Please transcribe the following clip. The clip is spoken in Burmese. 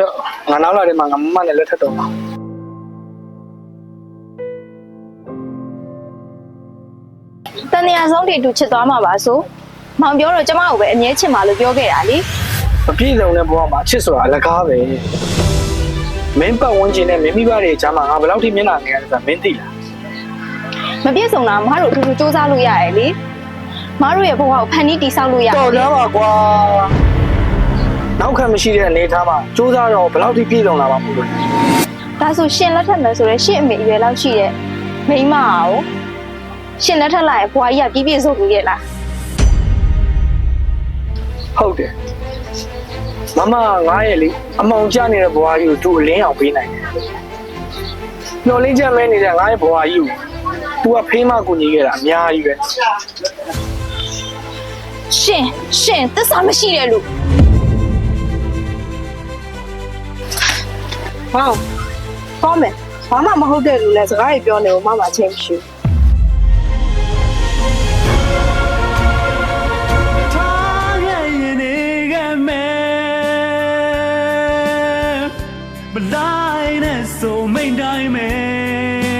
တော့ငါနောက်လာတယ်မှာငါမမနဲ့လက်ထပ်တော့မှာတန်တရားဆုံးတွေတူချစ်သွားမှာပါဆိုမောင်ပြောတော့ကျမကိုပဲအမြဲချစ်မှာလို့ပြောခဲ့တာလေမပြည့်စုံတဲ့ဘဝမှာအချစ်ဆိုတာအလကားပဲမင်းပတ်ဝန်းကျင်နဲ့မင်းမိဘတွေကြားမှာငါဘယ်လောက်ထိမျက်နှာငယ်ရလဲဆိုတာမင်းသိလားမပြည့်စုံတာမတို့အထူးထူးစူးစမ်းလို့ရတယ်လေမတို့ရဲ့ဘဝကိုဖန်တီးတည်ဆောက်လို့ရတယ်တော်ကြပါကွာနောက်ခံ မရှိတဲ့အနေအထားမှာစူးစမ်းတော့ဘယ်လောက်ထိပြည့်စုံလာမှာမလို့လဲဒါဆိုရှင်လက်ထပ်မယ်ဆိုတော့ရှင်အမေအရွယ်လောက်ရှိတဲ့မိန်းမအောင်ရှင်လက်ထပ်လိုက်ရင်ဘဝကြီးကပြည့်ပြည့်စုံနေရဲ့လားဟုတ်တယ်မမငါရဲ့လေအမောင်ကျနေတဲ့ဘဝကြီးကိုသူ့အလင်းအောင်ပေးနိုင်တယ်မျော်လင့်ချက်မဲနေတဲ့ငါရဲ့ဘဝကြီးကို तू ကဖေးမကူညီခဲ့တာအများကြီးပဲရှင်ရှင်သစ္စာမရှိတဲ့လူ ဟောကောင်းမယ်ဘာမှမဟုတ်တဲ့လူလဲစကားကြီးပြောနေဦးမမချင်းမရှိထားခဲ့ရင်နေခဲ့မယ်မလိုက်နဲ့ဆိုမိန်တိုင်းမယ်အစာ